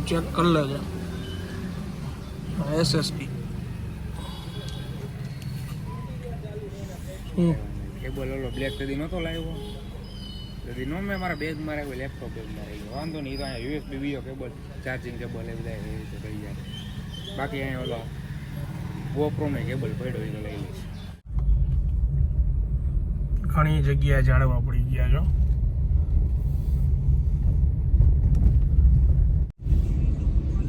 તું ચેક કરી લેજે એસએસડી હમ કેબલ ઓલો બ્લેક કદી નહોતો લાવ્યો કદી નો મેં મારા બેગમાં રાખ્યો લેપટોપ બેગમાં રાખ્યો વાંધો નહીં તો અહીંયા યુએસબી બીજો કેબલ ચાર્જિંગ કેબલ એ બધા એવી રીતે થઈ જાય બાકી અહીંયા ઓલો ગોપ્રો ને કેબલ પડ્યો એ લઈ લઈશ ઘણી જગ્યાએ જાળવા પડી ગયા છો.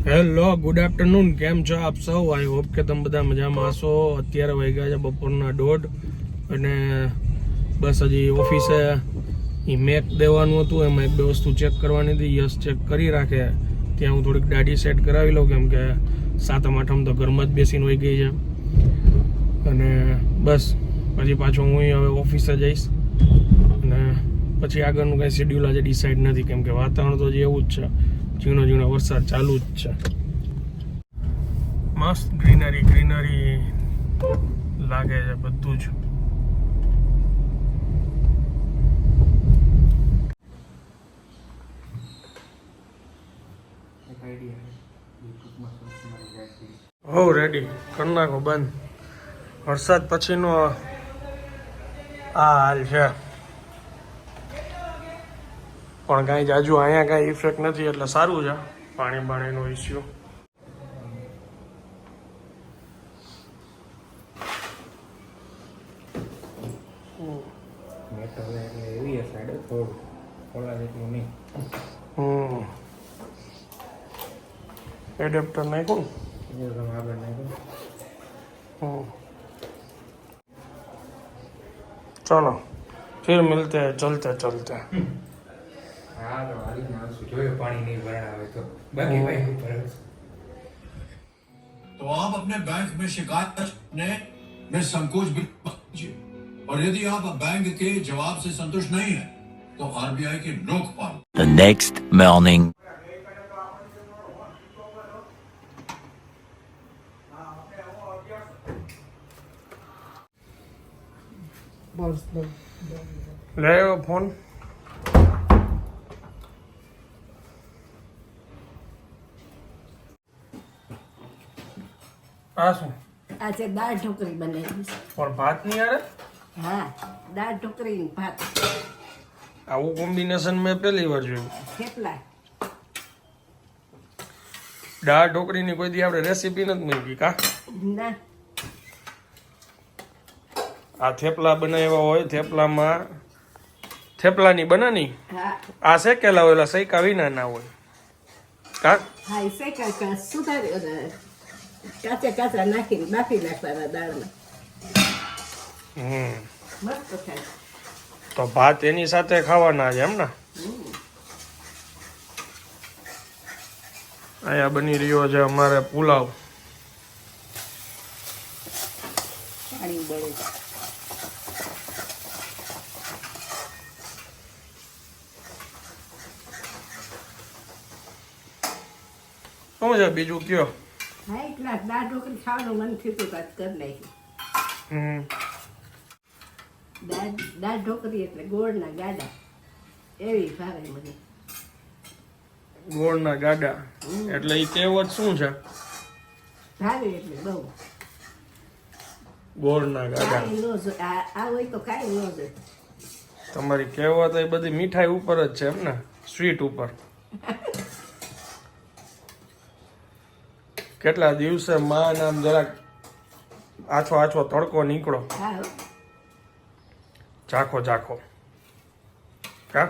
હેલો ગુડ આફ્ટરનૂન કેમ છો આપ સૌ? આઈ હોપ કે તમે બધા મજામાં હશો. અત્યારે વાગ્યા છે બપોરના દોઢ અને બસ હજી ઓફિસે મેક દેવાનું હતું. એમાં એક બે વસ્તુ ચેક કરવાની હતી. યસ ચેક કરી રાખે. ત્યાં હું થોડીક દાઢી સેટ કરાવી લઉં કેમ કે સાતમ આઠમ તો ઘરમાં જ બેસીને વહી ગઈ છે. અને બસ, પછી પાછો હું હવે ઓફિસે જઈશ. અને પછી આગળનું કાંઈ શેડ્યુલ આજે ડિસાઇડ નથી કેમ કે વાતાવરણ તો હજી એવું જ છે. ઝીણો ઝીણો વરસાદ ચાલુ જ છે. મસ્ત ગ્રીનરી ગ્રીનરી લાગે છે બધું જ. હો રેડી કરી નાખો, બંધ. વરસાદ પછીનો આ હાલ છે. પણ કાંઈ જાજુ અહીંયા કાંઈ ઇફેક્ટ નથી એટલે સારું છે પાણી બાણીનો ઇસ્યુ મેટર એટલે એવી હશે સાઈડ થોડું ઓલા જેટલું નહીં હમ એડેપ્ટર નાખ્યું એ તમે આગળ નાખો ને હમ ચલો ફિર મિલતે हैं चलते चलते હા તો હાલીને આવશું જોયો પાણી નહીં ભરાવે તો બાકી ભાઈ ઉપર तो आप अपने बैंक में शिकायत करने में संकोच भी मत कीजिए और यदि आप बैंक के जवाब से संतुष्ट नहीं है तो आरबीआई के लोकपाल The next morning. લે આવ્યો ફોન આ શું? આજે દાળ ઢોકળી બનાવી છે. પણ ભાત નહીં આરે હા દાળ ઢોકળી ને ભાત. આવું કોમ્બિનેશન મેં પહેલી વાર જોયું. થેપલા. દાળ ઢોકળીની કોઈ દી આપણે રેસીપી નથી મૂકી કા? ના. આ થેપલા બનાવ્યા હોય થેપલામાં થેપલાની બનાની? આ શેકેલા હોય ઓલા સૈકા વિના ના હોય. કા? હા શેકા કા સુધારી અને કાચા કાચા નાખીને બાફી નાખવાના દાળમાં મસ્ત થાય તો ભાત એની સાથે ખાવાના છે એમ ને અહીંયા બની રહ્યો છે અમારે પુલાવ. શું છે બીજું કયો હા એટલા દાળ ઢોકળી ખાવાનું મન થયું હતું કાંઈક કરી નાખ્યું હમ. દાળ દાળ ઢોકળી એટલે ગોળના ગાડા. એવી ભાવે મને. ગોળના ગાડા. એટલે એ કહેવત શું છે? ભાવે એટલે બહુ. ગોળના ગાડા. કાંઈ આ આ હોય તો કાંઈ ન જોઈએ તમારી કહેવત એ બધી મીઠાઈ ઉપર જ છે એમ ને? સ્વીટ ઉપર. કેટલા દિવસે માં નામ જરાક આછો આછો તડકો નીકળો. ઝાખો ઝાખો. કા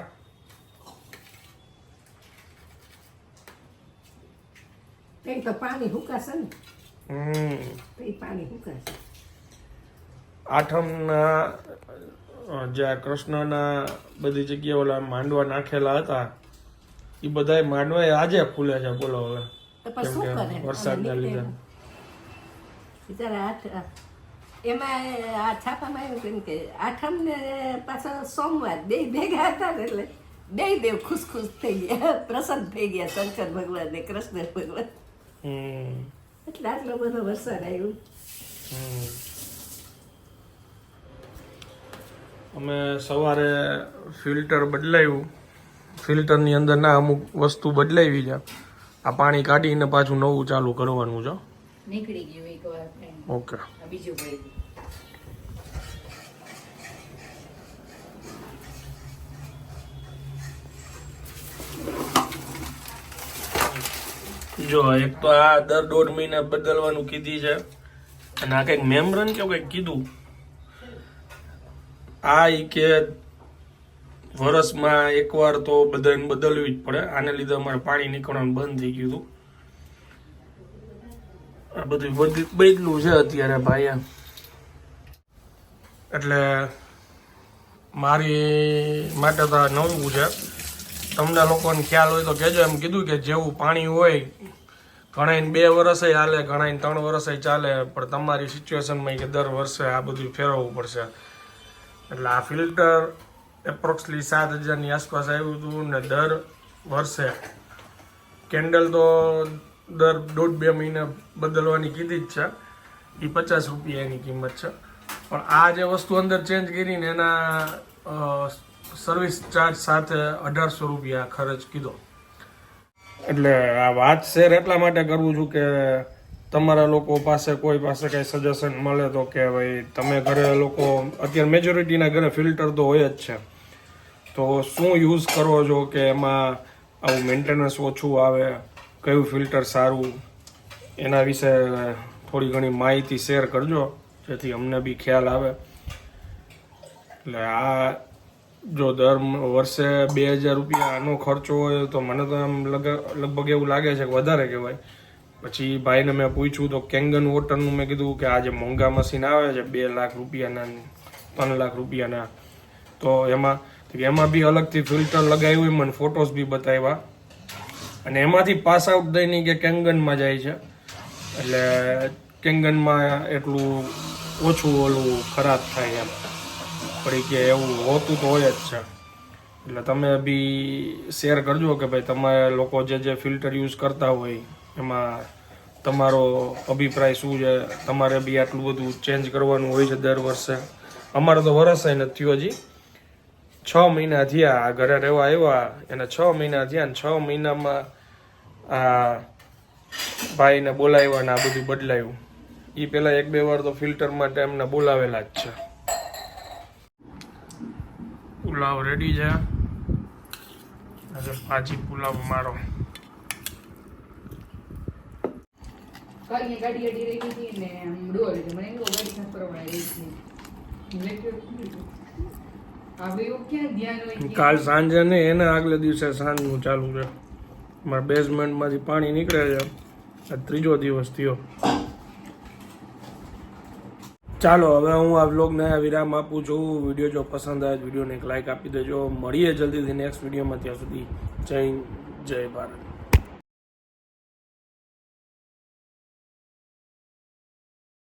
તો પાણી હુકાશે ને. હમ. પાણી હુકાશે. આઠમના જ્યાં કૃષ્ણના બધી જગ્યાએ ઓલા માંડવા નાખેલા હતા એ બધાય માંડવા આજે ખુલે છે બોલો હવે. તો પછી શું કરે? વરસાદના લીધે. બિચારા આઠ એમાં આ છાપામાં એવું કેમ કે આઠમ ને પાછો સોમવાર બે ભેગા હતા ને એટલે બે દેવ ખુશ ખુશ થઈ ગયા. પ્રસન્ન થઈ ગયા શંકર ભગવાન ને કૃષ્ણ ભગવાન. એટલે આટલો બધો વરસાદ આવ્યો. અમે સવારે ફિલ્ટર બદલાવ્યું ફિલ્ટરની અંદરના અમુક વસ્તુ બદલાવી છે. આ પાણી કાઢીને પાછું નવું ચાલુ કરવાનું છે. નીકળી ગયું એકવાર ઓકે. બીજું પડી જો એક તો આ દર દોઢ મહિના બદલવાનું કીધી છે. અને આ કંઈક મેમરન કે કંઈક કીધું? આ કે વરસમાં એકવાર તો બધાને બદલવી જ પડે. આને લીધે અમારે પાણી નીકળવાનું બંધ થઈ ગયું હતું. આ બધું બદ- બદલું છે અત્યારે ભાઈ એટલે મારી માટે તો નવું છે. તમને લોકોને ખ્યાલ હોય તો કહેજો. એમ કીધું કે જેવું પાણી હોય ઘણાઈને બે વર્ષે હાલે ઘણાઈને ત્રણ વર્ષે ચાલે. પણ તમારી સિચ્યુએશનમાં કે દર વર્ષે આ બધું ફેરવવું પડશે. એટલે આ ફિલ્ટર એપ્રોક્સલી સાત હજારની આસપાસ આવ્યું હતું ને દર વર્ષે. કેન્ડલ તો દર દોઢ બે મહિને બદલવાની કીધી જ છે. એ પચાસ રૂપિયાની કિંમત છે. પણ આ જે વસ્તુ અંદર ચેન્જ કરીને એના સર્વિસ ચાર્જ સાથે અઢારસો રૂપિયા ખર્ચ કીધો. એટલે આ વાત શેર એટલા માટે કરું છું કે તમારા લોકો પાસે કોઈ પાસે કંઈ સજેશન મળે તો કે ભાઈ તમે ઘરે લોકો, અત્યારે મેજોરિટીના ઘરે ફિલ્ટર તો હોય જ છે. તો શું યુઝ કરો છો કે એમાં આવું મેન્ટેનન્સ ઓછું આવે? કયું ફિલ્ટર સારું? એના વિશે થોડી ઘણી માહિતી શેર કરજો, જેથી અમને બી ખ્યાલ આવે. એટલે આ જો દર વર્ષે બે હજાર રૂપિયા આનો ખર્ચો હોય તો મને તો એમ લગ- લગભગ એવું લાગે છે કે વધારે કહેવાય. પછી ભાઈને મેં પૂછ્યું તો કેંગન વોટરનું મેં કીધું કે આ જે મોંઘા મશીન આવે છે, બે લાખ રૂપિયાના ત્રણ લાખ રૂપિયાના, તો એમાં એમાં બી અલગથી ફિલ્ટર લગાવ્યું મને ફોટોસ બી બતાવ્યા. અને એમાંથી પાસ આઉટ દઈને કે કેંગનમાં જાય છે. એટલે કેંગનમાં એટલું ઓછું ઓલું ખરાબ થાય એમ. પડી કે એવું હોતું તો હોય જ છે. એટલે તમે બી શેર કરજો કે ભાઈ તમે લોકો જે જે ફિલ્ટર યુઝ કરતા હોય, એમાં તમારો અભિપ્રાય શું છે? તમારે બી આટલું બધું ચેન્જ કરવાનું હોય છે દર વર્ષે. અમારે તો વરસાય નથી થયું હજી. છ મહિના થયા આ ઘરે રહેવા આવ્યા એને છ મહિના થયા ને છ મહિનામાં આ ભાઈને બોલાવ્યા ને આ બધું બદલાયું. એ પહેલાં એક બે વાર તો ફિલ્ટર માટે એમને બોલાવેલા જ છે. પુલાવ રેડી છે. આજે ભાજી પુલાવ મારો. ગાડી અડી રહી હતી ને આમ ડોર મને ગાડી સાફ કરવાના રહી છે કાલ સાંજે ને એને આગલે દિવસે સાંજનું ચાલુ છે. મારા બેઝમેન્ટમાંથી પાણી નીકળે છે. આ ત્રીજો દિવસ થયો. ચાલો, હવે હું આ વ્લોગને વિરામ આપું છું. વીડિયો જો પસંદ આવે વિડીયોને એક લાઇક આપી દેજો. મળીએ જલ્દીથી નેક્સ્ટ વિડીયોમાં ત્યાં સુધી. જય જય ભારત.